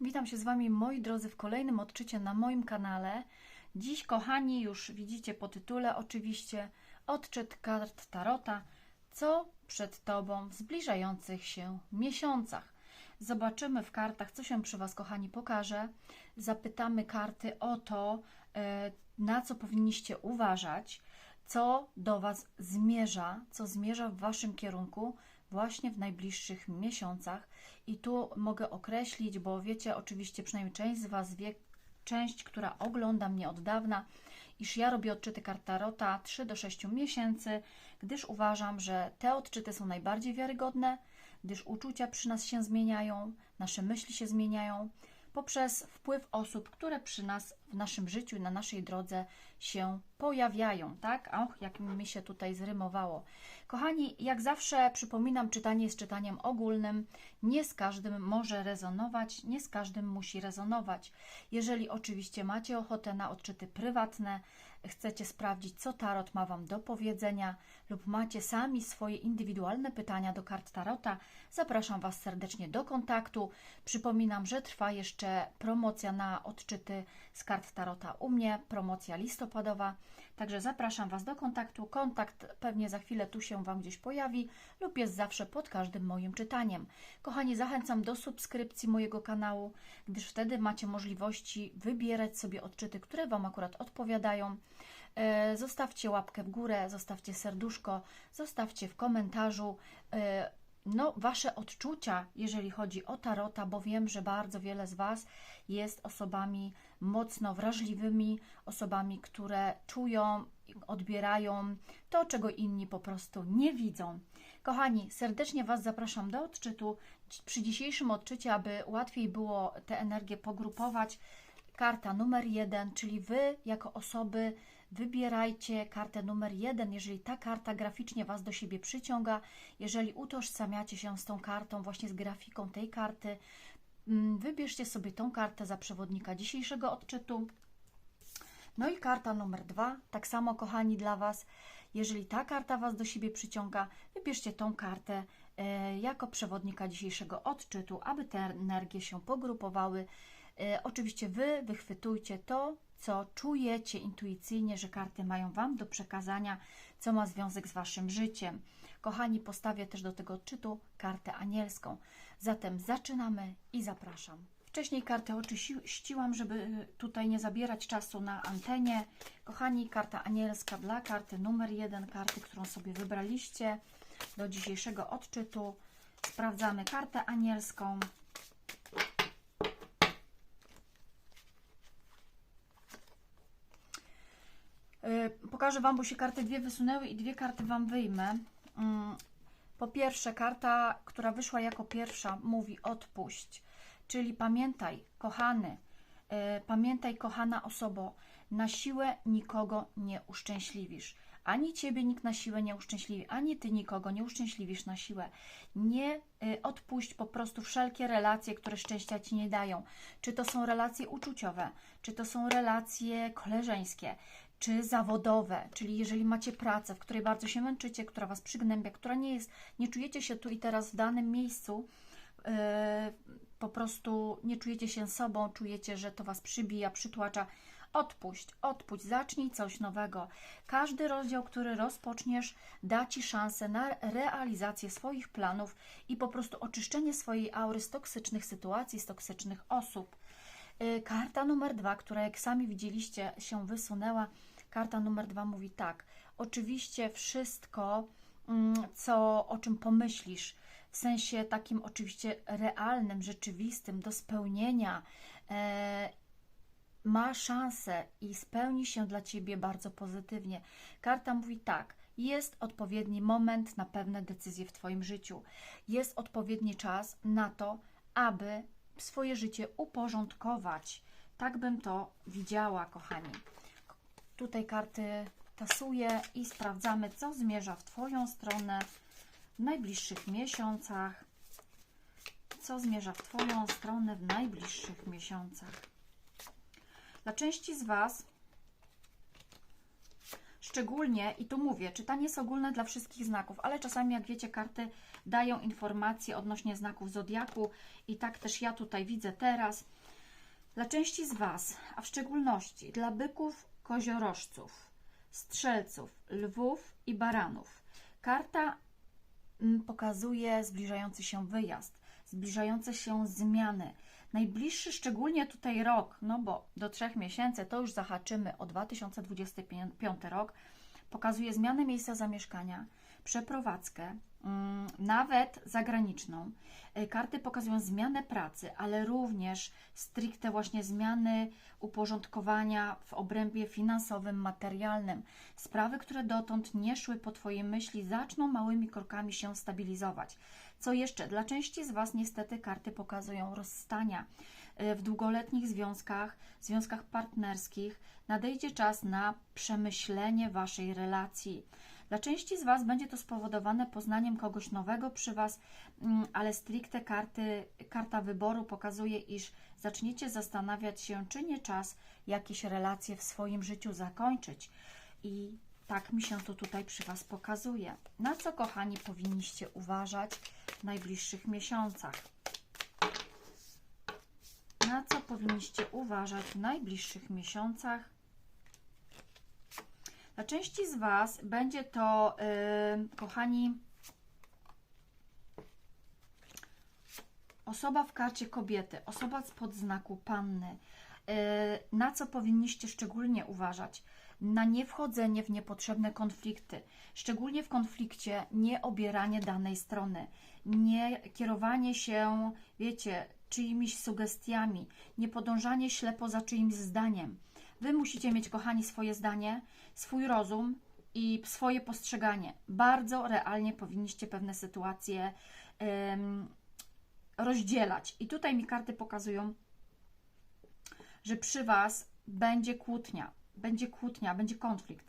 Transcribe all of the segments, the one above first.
Witam się z Wami, moi drodzy, w kolejnym odczycie na moim kanale. Dziś, kochani, już widzicie po tytule, oczywiście, odczyt kart Tarota. Co przed Tobą w zbliżających się miesiącach? Zobaczymy w kartach, co się przy Was, kochani, pokaże. Zapytamy karty o to, e, na co powinniście uważać, co do Was zmierza, co zmierza w Waszym kierunku właśnie w najbliższych miesiącach. I tu mogę określić, bo wiecie, oczywiście przynajmniej część z Was wie, część, która ogląda mnie od dawna, iż ja robię odczyty kart Tarota 3 do 6 miesięcy, gdyż uważam, że te odczyty są najbardziej wiarygodne, gdyż uczucia przy nas się zmieniają, nasze myśli się zmieniają poprzez wpływ osób, które przy nas w naszym życiu, na naszej drodze się pojawiają, tak? Och, jak mi się tutaj zrymowało. Kochani, jak zawsze przypominam, czytanie jest czytaniem ogólnym. Nie z każdym może rezonować, nie z każdym musi rezonować. Jeżeli oczywiście macie ochotę na odczyty prywatne, chcecie sprawdzić, co tarot ma Wam do powiedzenia, lub macie sami swoje indywidualne pytania do kart tarota, zapraszam Was serdecznie do kontaktu. Przypominam, że trwa jeszcze promocja na odczyty z kart tarota u mnie, promocja listopadowa. Także zapraszam Was do kontaktu. Kontakt pewnie za chwilę tu się Wam gdzieś pojawi lub jest zawsze pod każdym moim czytaniem. Kochani, zachęcam do subskrypcji mojego kanału, gdyż wtedy macie możliwości wybierać sobie odczyty, które Wam akurat odpowiadają. E, Zostawcie łapkę w górę, zostawcie serduszko, zostawcie w komentarzu e, no, Wasze odczucia, jeżeli chodzi o tarota, bo wiem, że bardzo wiele z Was jest osobami mocno wrażliwymi, osobami, które czują, odbierają to, czego inni po prostu nie widzą. Kochani, serdecznie Was zapraszam do odczytu. Przy dzisiejszym odczycie, aby łatwiej było te energie pogrupować, karta numer jeden, czyli Wy jako osoby wybierajcie kartę numer jeden, jeżeli ta karta graficznie Was do siebie przyciąga, jeżeli utożsamiacie się z tą kartą, właśnie z grafiką tej karty, wybierzcie sobie tą kartę za przewodnika dzisiejszego odczytu. No i karta numer dwa, tak samo kochani dla Was, jeżeli ta karta Was do siebie przyciąga, wybierzcie tą kartę e, jako przewodnika dzisiejszego odczytu, aby te energie się pogrupowały. E, oczywiście Wy wychwytujcie to, co czujecie intuicyjnie, że karty mają Wam do przekazania, co ma związek z Waszym życiem. Kochani, postawię też do tego odczytu kartę anielską. Zatem zaczynamy i zapraszam. Wcześniej kartę oczyściłam, żeby tutaj nie zabierać czasu na antenie. Kochani, karta anielska dla karty numer jeden, karty, którą sobie wybraliście do dzisiejszego odczytu. Sprawdzamy kartę anielską. Y, Pokażę Wam, bo się karty dwie wysunęły i dwie karty Wam wyjmę. Mm, Po pierwsze, karta, która wyszła jako pierwsza, mówi odpuść. Czyli pamiętaj, kochany, y, pamiętaj, kochana osobo, na siłę nikogo nie uszczęśliwisz. Ani ciebie nikt na siłę nie uszczęśliwi, ani ty nikogo nie uszczęśliwisz na siłę. Nie y, odpuść po prostu wszelkie relacje, które szczęścia ci nie dają. Czy to są relacje uczuciowe, czy to są relacje koleżeńskie, czy zawodowe, czyli jeżeli macie pracę, w której bardzo się męczycie, która was przygnębia, która nie jest, nie czujecie się tu i teraz w danym miejscu, yy, po prostu nie czujecie się sobą, czujecie, że to was przybija, przytłacza. Odpuść, odpuść, zacznij coś nowego. Każdy rozdział, który rozpoczniesz, da ci szansę na realizację swoich planów i po prostu oczyszczenie swojej aury z toksycznych sytuacji, z toksycznych osób. Y, Karta numer dwa, która jak sami widzieliście się wysunęła, karta numer dwa mówi tak. Oczywiście wszystko, mm, co, o czym pomyślisz, w sensie takim oczywiście realnym, rzeczywistym, do spełnienia, e, ma szansę i spełni się dla Ciebie bardzo pozytywnie. Karta mówi tak. Jest odpowiedni moment na pewne decyzje w Twoim życiu. Jest odpowiedni czas na to, aby swoje życie uporządkować. Tak bym to widziała, kochani. Tutaj karty tasuję i sprawdzamy, co zmierza w Twoją stronę w najbliższych miesiącach. Co zmierza w Twoją stronę w najbliższych miesiącach. Dla części z Was szczególnie, i tu mówię, czytanie jest ogólne dla wszystkich znaków, ale czasami, jak wiecie, karty dają informacje odnośnie znaków zodiaku, i tak też ja tutaj widzę teraz. Dla części z Was, a w szczególności dla byków, koziorożców, strzelców, lwów i baranów, karta mm, pokazuje zbliżający się wyjazd, zbliżające się zmiany. Najbliższy, szczególnie tutaj rok, no bo do trzech miesięcy to już zahaczymy o 2025 rok, pokazuje zmianę miejsca zamieszkania, przeprowadzkę, nawet zagraniczną. Y, Karty pokazują zmianę pracy, ale również stricte właśnie zmiany uporządkowania w obrębie finansowym, materialnym. Sprawy, które dotąd nie szły po Twojej myśli, zaczną małymi krokami się stabilizować. Co jeszcze? Dla części z Was niestety karty pokazują rozstania y, w długoletnich związkach, związkach partnerskich. Nadejdzie czas na przemyślenie Waszej relacji. Dla części z Was będzie to spowodowane poznaniem kogoś nowego przy Was, mm, ale stricte karty, karta wyboru pokazuje, iż zaczniecie zastanawiać się, czy nie czas jakieś relacje w swoim życiu zakończyć. I tak mi się to tutaj przy Was pokazuje. Na co, kochani, powinniście uważać w najbliższych miesiącach? Na co powinniście uważać w najbliższych miesiącach? Dla części z Was będzie to, yy, kochani, osoba w karcie kobiety, osoba spod znaku panny. Yy, na co powinniście szczególnie uważać? Na niewchodzenie w niepotrzebne konflikty, szczególnie w konflikcie nie obieranie danej strony, nie kierowanie się, wiecie, czyimiś sugestiami, nie podążanie ślepo za czyimś zdaniem. Wy musicie mieć, kochani, swoje zdanie, swój rozum i swoje postrzeganie. Bardzo realnie powinniście pewne sytuacje rozdzielać. I tutaj mi karty pokazują, że przy Was będzie kłótnia, będzie kłótnia, będzie konflikt.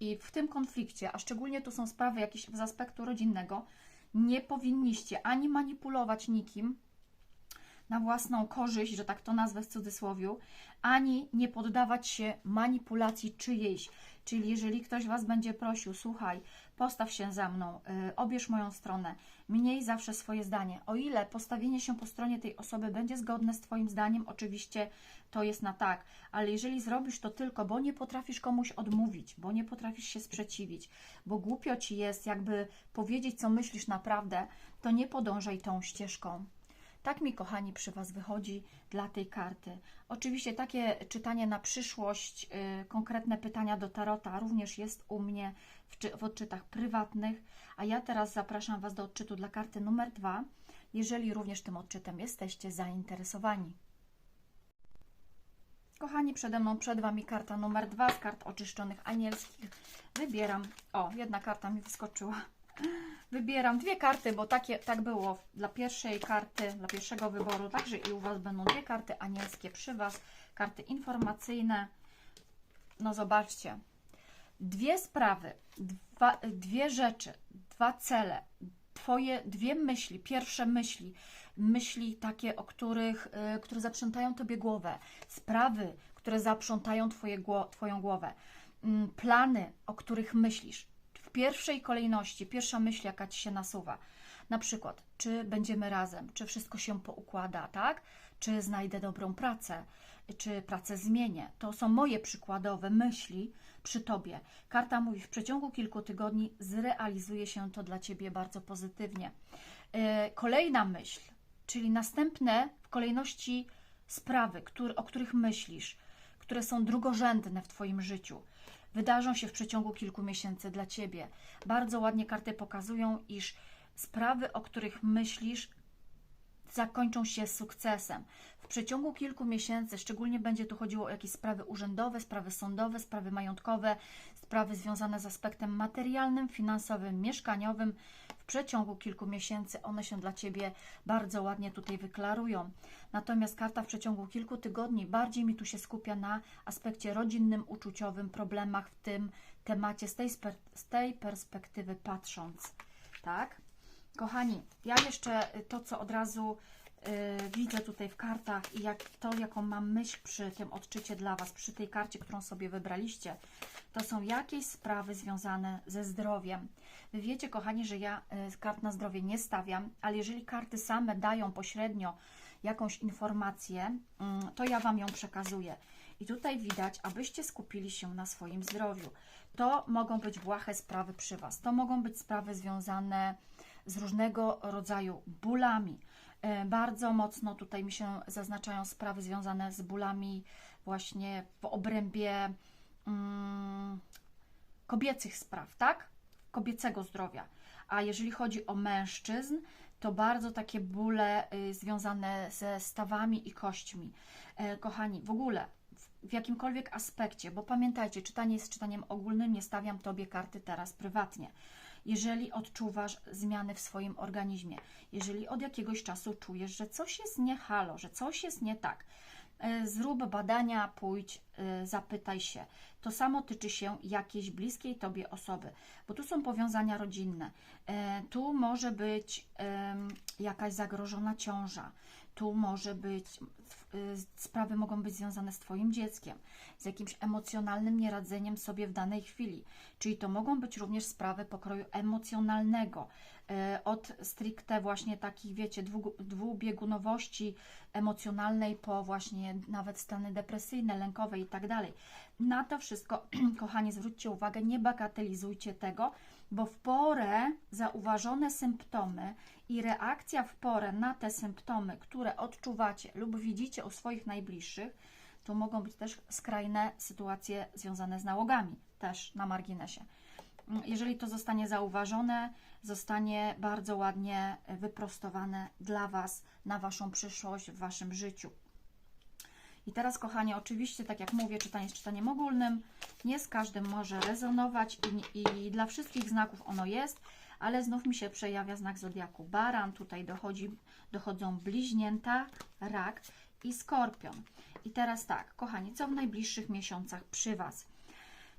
I w tym konflikcie, a szczególnie tu są sprawy jakieś z aspektu rodzinnego, nie powinniście ani manipulować nikim, na własną korzyść, że tak to nazwę w cudzysłowiu, ani nie poddawać się manipulacji czyjejś. Czyli jeżeli ktoś Was będzie prosił, słuchaj, postaw się za mną, yy, obierz moją stronę, mniej zawsze swoje zdanie. O ile postawienie się po stronie tej osoby będzie zgodne z Twoim zdaniem, oczywiście to jest na tak, ale jeżeli zrobisz to tylko, bo nie potrafisz komuś odmówić, bo nie potrafisz się sprzeciwić, bo głupio Ci jest jakby powiedzieć, co myślisz naprawdę, to nie podążaj tą ścieżką. Tak mi, kochani, przy Was wychodzi dla tej karty. Oczywiście takie czytanie na przyszłość, yy, konkretne pytania do tarota również jest u mnie w, w odczytach prywatnych, a ja teraz zapraszam Was do odczytu dla karty numer dwa, jeżeli również tym odczytem jesteście zainteresowani. Kochani, przede mną, przed Wami karta numer dwa z kart oczyszczonych anielskich. Wybieram, o, jedna karta mi wyskoczyła. Wybieram dwie karty, bo takie, tak było dla pierwszej karty, dla pierwszego wyboru. Także i u Was będą dwie karty anielskie przy Was, karty informacyjne. No zobaczcie, dwie sprawy, dwa, dwie rzeczy, dwa cele, Twoje dwie myśli, pierwsze myśli, myśli takie, o których, y, które zaprzątają Tobie głowę, sprawy, które zaprzątają twoje, Twoją głowę, mm, plany, o których myślisz, pierwszej kolejności, pierwsza myśl, jaka ci się nasuwa. Na przykład, czy będziemy razem, czy wszystko się poukłada, tak? Czy znajdę dobrą pracę, czy pracę zmienię. To są moje przykładowe myśli przy tobie. Karta mówi, w przeciągu kilku tygodni zrealizuje się to dla ciebie bardzo pozytywnie. E, kolejna myśl, czyli następne w kolejności sprawy, o których myślisz, które są drugorzędne w Twoim życiu wydarzą się w przeciągu kilku miesięcy dla Ciebie. Bardzo ładnie karty pokazują, iż sprawy, o których myślisz, zakończą się sukcesem. W przeciągu kilku miesięcy, szczególnie będzie tu chodziło o jakieś sprawy urzędowe, sprawy sądowe, sprawy majątkowe, sprawy związane z aspektem materialnym, finansowym, mieszkaniowym, w przeciągu kilku miesięcy one się dla Ciebie bardzo ładnie tutaj wyklarują. Natomiast karta w przeciągu kilku tygodni bardziej mi tu się skupia na aspekcie rodzinnym, uczuciowym, problemach w tym temacie z tej, z tej perspektywy patrząc. Tak? Kochani, ja jeszcze to, co od razu y, widzę tutaj w kartach i jak to, jaką mam myśl przy tym odczycie dla Was, przy tej karcie, którą sobie wybraliście, to są jakieś sprawy związane ze zdrowiem. Wy wiecie, kochani, że ja y, kart na zdrowie nie stawiam, ale jeżeli karty same dają pośrednio jakąś informację, mm, to ja Wam ją przekazuję. I tutaj widać, abyście skupili się na swoim zdrowiu. To mogą być błahe sprawy przy Was. To mogą być sprawy związane z różnego rodzaju bólami. E, Bardzo mocno tutaj mi się zaznaczają sprawy związane z bólami właśnie w obrębie mm, kobiecych spraw, tak? Kobiecego zdrowia. A jeżeli chodzi o mężczyzn, to bardzo takie bóle y, związane ze stawami i kośćmi. E, kochani, w ogóle w, jakimkolwiek aspekcie, bo pamiętajcie, czytanie jest czytaniem ogólnym, nie stawiam Tobie karty teraz prywatnie. Jeżeli odczuwasz zmiany w swoim organizmie, jeżeli od jakiegoś czasu czujesz, że coś jest nie halo, że coś jest nie tak, zrób badania, pójdź, e, zapytaj się. To samo tyczy się jakiejś bliskiej Tobie osoby, bo tu są powiązania rodzinne. E, Tu może być jakaś zagrożona ciąża, tu może być, y, sprawy mogą być związane z Twoim dzieckiem, z jakimś emocjonalnym nieradzeniem sobie w danej chwili. Czyli to mogą być również sprawy pokroju emocjonalnego, e, od stricte właśnie takich, wiecie, dwu, dwubiegunowości emocjonalnej po właśnie nawet stany depresyjne, lękowe i tak dalej. Na to wszystko, kochani, zwróćcie uwagę, nie bagatelizujcie tego, bo w porę zauważone symptomy i reakcja w porę na te symptomy, które odczuwacie lub widzicie u swoich najbliższych, to mogą być też skrajne sytuacje związane z nałogami, też na marginesie. Jeżeli to zostanie zauważone, zostanie bardzo ładnie wyprostowane dla Was na Waszą przyszłość w Waszym życiu. I teraz, kochani, oczywiście, tak jak mówię, czytanie jest czytaniem ogólnym. Nie z każdym może rezonować i, i dla wszystkich znaków ono jest, ale znów mi się przejawia znak zodiaku baran. Tutaj dochodzi, dochodzą bliźnięta, rak i skorpion. I teraz tak, kochani, co w najbliższych miesiącach przy Was?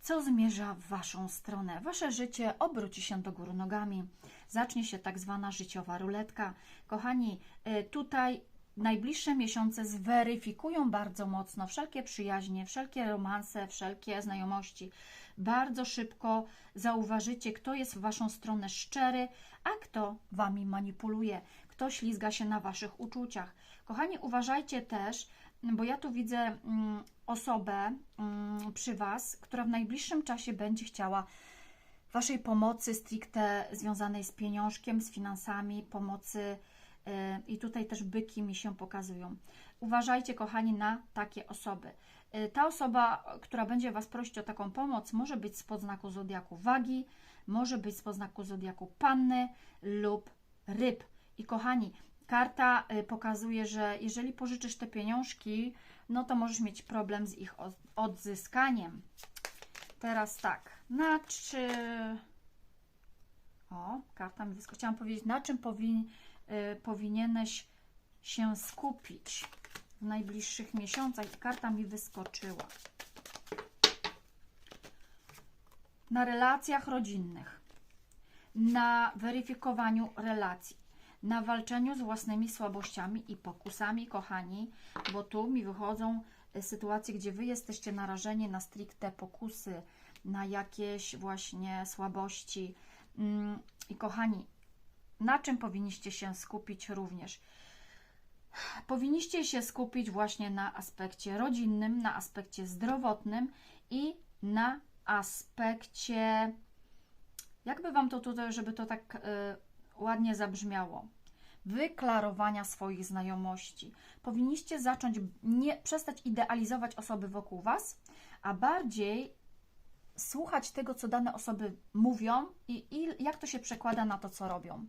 Co zmierza w Waszą stronę? Wasze życie obróci się do góry nogami. Zacznie się tak zwana życiowa ruletka. Kochani, y, tutaj najbliższe miesiące zweryfikują bardzo mocno wszelkie przyjaźnie, wszelkie romanse, wszelkie znajomości. Bardzo szybko zauważycie, kto jest w Waszą stronę szczery, a kto Wami manipuluje, kto ślizga się na Waszych uczuciach. Kochani, uważajcie też, bo ja tu widzę mm, osobę mm, przy Was, która w najbliższym czasie będzie chciała Waszej pomocy stricte związanej z pieniążkiem, z finansami, pomocy i tutaj też byki mi się pokazują. Uważajcie, kochani, na takie osoby. Y, Ta osoba, która będzie Was prosić o taką pomoc, może być spod znaku zodiaku wagi, może być spod znaku zodiaku panny lub ryb. I kochani, karta y, pokazuje, że jeżeli pożyczysz te pieniążki, no to możesz mieć problem z ich od- odzyskaniem. Teraz tak, na czy... O, karta mi wyskoczyła. Chciałam powiedzieć, na czym powin, y, powinieneś się skupić w najbliższych miesiącach. I karta mi wyskoczyła. Na relacjach rodzinnych, na weryfikowaniu relacji, na walczeniu z własnymi słabościami i pokusami, kochani, bo tu mi wychodzą y, sytuacje, gdzie Wy jesteście narażeni na stricte pokusy, na jakieś właśnie słabości. Mm, I kochani, na czym powinniście się skupić również? Powinniście się skupić właśnie na aspekcie rodzinnym, na aspekcie zdrowotnym i na aspekcie, jakby Wam to tutaj, żeby to tak y, ładnie zabrzmiało, wyklarowania swoich znajomości. Powinniście zacząć nie przestać idealizować osoby wokół Was, a bardziej słuchać tego, co dane osoby mówią i, i jak to się przekłada na to, co robią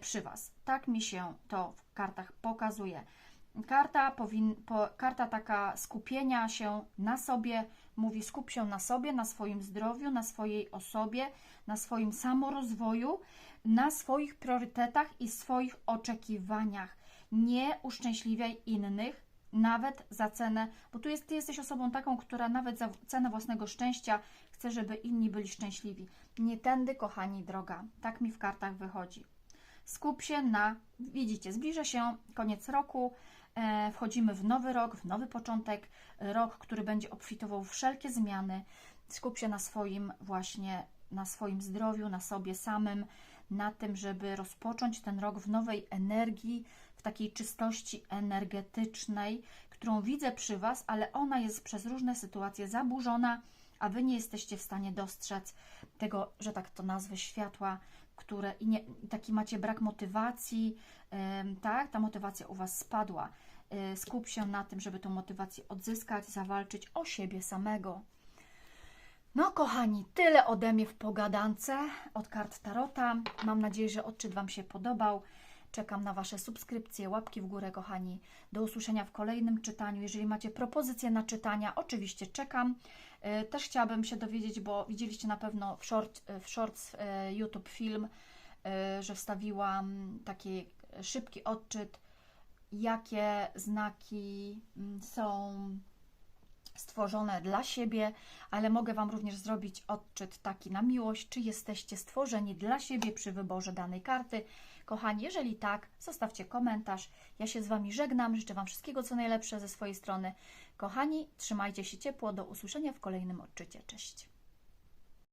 przy Was. Tak mi się to w kartach pokazuje. Karta, powin, po, karta taka skupienia się na sobie mówi: skup się na sobie, na swoim zdrowiu, na swojej osobie, na swoim samorozwoju, na swoich priorytetach i swoich oczekiwaniach. Nie uszczęśliwiaj innych, nawet za cenę, bo tu jest, ty jesteś osobą taką, która nawet za cenę własnego szczęścia chce, żeby inni byli szczęśliwi. Nie tędy, kochani, droga. Tak mi w kartach wychodzi. Skup się na, widzicie, zbliża się koniec roku, e, wchodzimy w nowy rok, w nowy początek, rok, który będzie obfitował wszelkie zmiany. Skup się na swoim właśnie, na swoim zdrowiu, na sobie samym, na tym, żeby rozpocząć ten rok w nowej energii, w takiej czystości energetycznej, którą widzę przy Was, ale ona jest przez różne sytuacje zaburzona, a Wy nie jesteście w stanie dostrzec tego, że tak to nazwę, światła, które i nie, taki macie brak motywacji, tak? Ta motywacja u Was spadła. Y, Skup się na tym, żeby tą motywację odzyskać, zawalczyć o siebie samego. No, kochani, tyle ode mnie w pogadance od kart Tarota. Mam nadzieję, że odczyt Wam się podobał. Czekam na Wasze subskrypcje, łapki w górę, kochani. Do usłyszenia w kolejnym czytaniu. Jeżeli macie propozycje na czytania, oczywiście czekam. Y, Też chciałabym się dowiedzieć, bo widzieliście na pewno w, short, w shorts y, YouTube film, że wstawiłam taki szybki odczyt, jakie znaki mm, są stworzone dla siebie, ale mogę Wam również zrobić odczyt taki na miłość, czy jesteście stworzeni dla siebie przy wyborze danej karty. Kochani, jeżeli tak, zostawcie komentarz. Ja się z Wami żegnam, życzę Wam wszystkiego co najlepsze ze swojej strony. Kochani, trzymajcie się ciepło, do usłyszenia w kolejnym odczycie. Cześć.